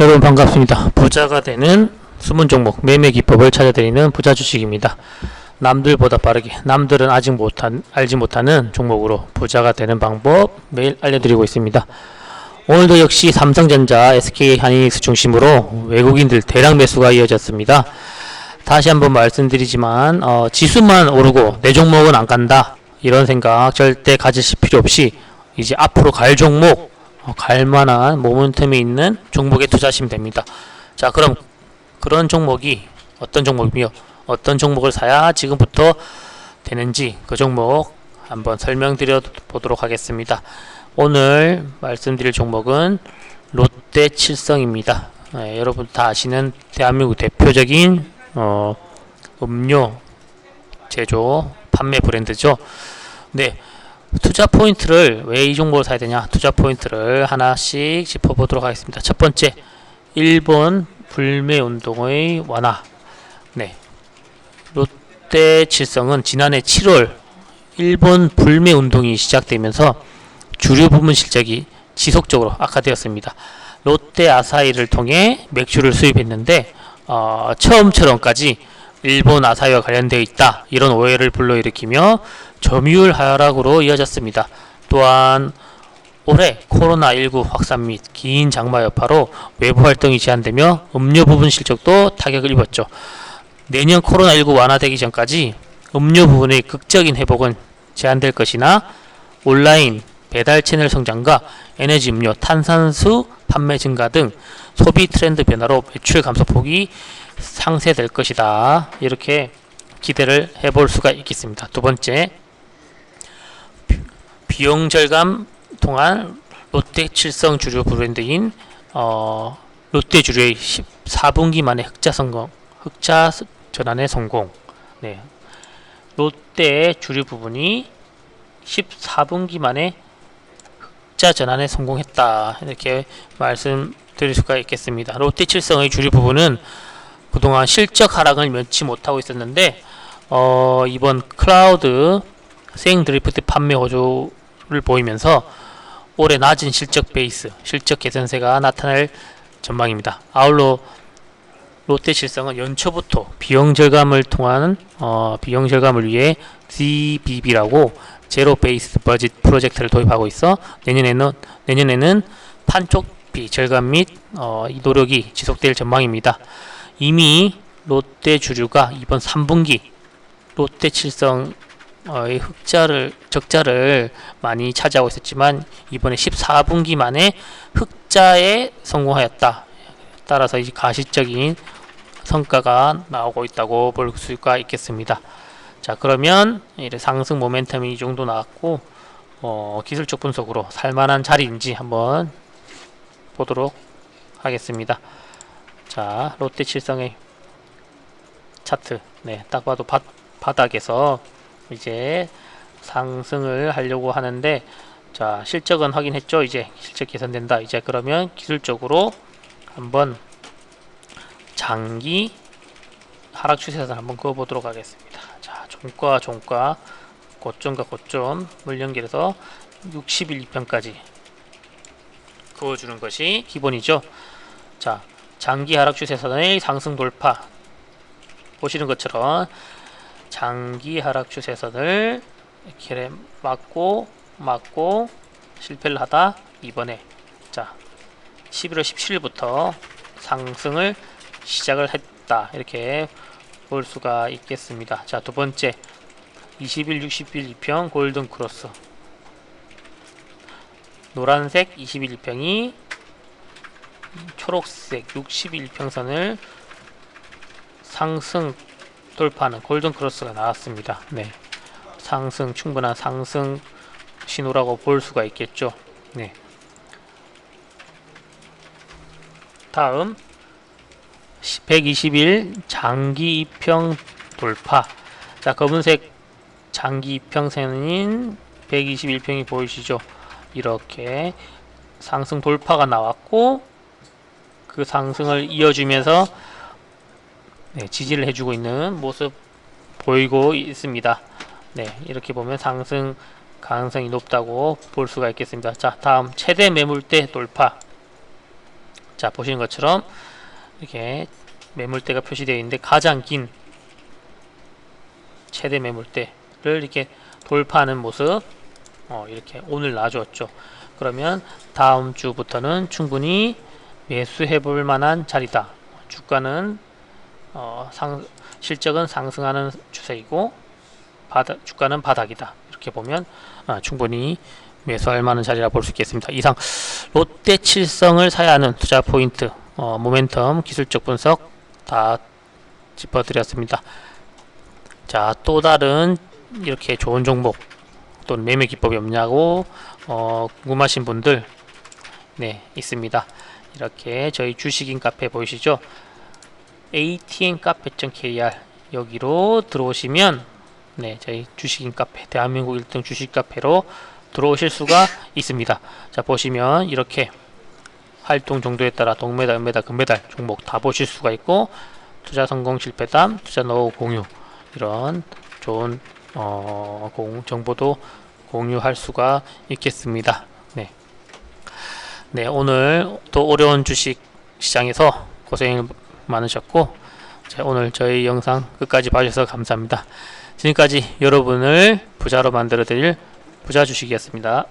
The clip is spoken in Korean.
여러분 반갑습니다. 부자가 되는 숨은 종목 매매 기법을 찾아드리는 부자 주식입니다. 남들보다 빠르게 남들은 아직 못한 알지 못하는 종목으로 부자가 되는 방법 매일 알려드리고 있습니다. 오늘도 역시 삼성전자, SK 하이닉스 중심으로 외국인들 대량 매수가 이어졌습니다. 다시 한번 말씀드리지만 어, 지수만 오르고 내 종목은 안 간다 이런 생각 절대 가지실 필요 없이 이제 앞으로 갈 종목 어, 갈 만한 모멘텀이 있는 종목에 투자하시면 됩니다. 자, 그럼 그런 종목이 어떤 종목이며 어떤 종목을 사야 지금부터 되는지 그 종목 한번 설명드려 보도록 하겠습니다. 오늘 말씀드릴 종목은 롯데 칠성입니다. 네, 여러분 다 아시는 대한민국 대표적인 어, 음료 제조 판매 브랜드죠. 네, 투자 포인트를 왜 이 종목을 사야 되냐? 투자 포인트를 하나씩 짚어보도록 하겠습니다. 첫 번째, 일본 불매 운동의 완화. 네, 롯데 칠성은 지난해 7월 일본 불매 운동이 시작되면서 주류 부문 실적이 지속적으로 악화되었습니다. 롯데 아사히를 통해 맥주를 수입했는데 어, 처음처럼까지 일본 아사히와 관련되어 있다 이런 오해를 불러일으키며 점유율 하락으로 이어졌습니다. 또한 올해 코로나19 확산 및 긴 장마 여파로 외부 활동이 제한되며 음료 부분 실적도 타격을 입었죠. 내년 코로나19 완화되기 전까지 음료 부분의 극적인 회복은 제한될 것이나 온라인 배달 채널 성장과 에너지 음료, 탄산수 판매 증가 등 소비 트렌드 변화로 매출 감소폭이 상쇄될 것이다. 이렇게 기대를 해볼 수가 있겠습니다. 두 번째, 비- 비용 절감 통한 롯데 칠성 주류 브랜드인 어, 롯데 주류의 14분기 만에 흑자 성공, 흑자 스- 전환의 성공. 네, 롯데 주류 부분이 14분기 만에 흑자 전환에 성공했다. 이렇게 말씀 드릴 수가 있겠습니다. 롯데 칠성의 주류 부분은 그동안 실적 하락을 면치 못하고 있었는데 어, 이번 클라우드 생 드리프트 판매 호조를 보이면서 올해 낮은 실적 베이스, 실적 개선세가 나타날 전망입니다. 아울러 롯데 실성은 연초부터 비용 절감을 통한 어, 비용 절감을 위해 DBB라고 제로 베이스 버짓 프로젝트를 도입하고 있어 내년에는 내년에는 판촉 비 절감 및 어, 이 노력이 지속될 전망입니다. 이미 롯데 주류가 이번 3분기 롯데 칠성 의 흑자를 적자를 많이 차지하고 있었지만 이번에 14분기 만에 흑자에 성공하였다. 따라서 이제 가시적인 성과가 나오고 있다고 볼 수가 있겠습니다. 자 그러면 상승 모멘텀이 이 정도 나왔고 어, 기술적 분석으로 살만한 자리인지 한번 보도록 하겠습니다. 자 롯데 칠성의 차트. 네 딱 봐도 바, 바닥에서 이제 상승을 하려고 하는데 자 실적은 확인했죠? 이제 실적 개선된다. 이제 그러면 기술적으로 한번 장기 하락 추세선 한번 그어보도록 하겠습니다. 자 종가 종가 고점과 고점 물연결해서 60일 2편까지 그어주는 것이 기본이죠. 자 장기 하락 추세선의 상승 돌파. 보시는 것처럼 장기 하락 추세선을 이렇게 막고 막고 실패를 하다 이번에. 자 11월 17일부터 상승을 시작을 했다. 이렇게 볼 수가 있겠습니다. 자 두 번째. 20일 60일 2평 골든 크로스 노란색 21 1평이 초록색 60일 1평선을 상승 돌파하는 골든 크로스가 나왔습니다. 네. 상승 충분한 상승 신호라고 볼 수가 있겠죠. 네. 다음 120일 장기 이평 돌파. 자, 검은색 장기 이평선인 121평이 보이시죠? 이렇게 상승 돌파가 나왔고 그 상승을 이어주면서 네, 지지를 해주고 있는 모습 보이고 있습니다. 네, 이렇게 보면 상승 가능성이 높다고 볼 수가 있겠습니다. 자, 다음 최대 매물대 돌파. 자 보시는 것처럼 이렇게 매물대가 표시되어 있는데 가장 긴 최대 매물대를 이렇게 돌파하는 모습 어, 이렇게 오늘 놔주었죠. 그러면 다음 주부터는 충분히 매수해 볼 만한 자리다. 주가는 어, 상, 실적은 상승하는 추세이고 바닥, 주가는 바닥이다. 이렇게 보면 아, 충분히 매수할 만한 자리라 볼 수 있겠습니다. 이상 롯데 칠성을 사야 하는 투자 포인트, 어, 모멘텀, 기술적 분석 다 짚어드렸습니다. 자, 또 다른 이렇게 좋은 종목 또는 매매 기법이 없냐고 어, 궁금하신 분들 네 있습니다. 이렇게 저희 주식인 카페 보이시죠? atn카페.kr 여기로 들어오시면 네 저희 주식인 카페 대한민국 1등 주식 카페로 들어오실 수가 있습니다. 자 보시면 이렇게 활동 정도에 따라 동메달, 은메달, 금메달 종목 다 보실 수가 있고 투자 성공 실패담, 투자 노하우 공유 이런 좋은 어, 공, 정보도 공유할 수가 있겠습니다. 네. 네, 오늘 또 어려운 주식 시장에서 고생 많으셨고, 자, 오늘 저희 영상 끝까지 봐주셔서 감사합니다. 지금까지 여러분을 부자로 만들어 드릴 부자 주식이었습니다.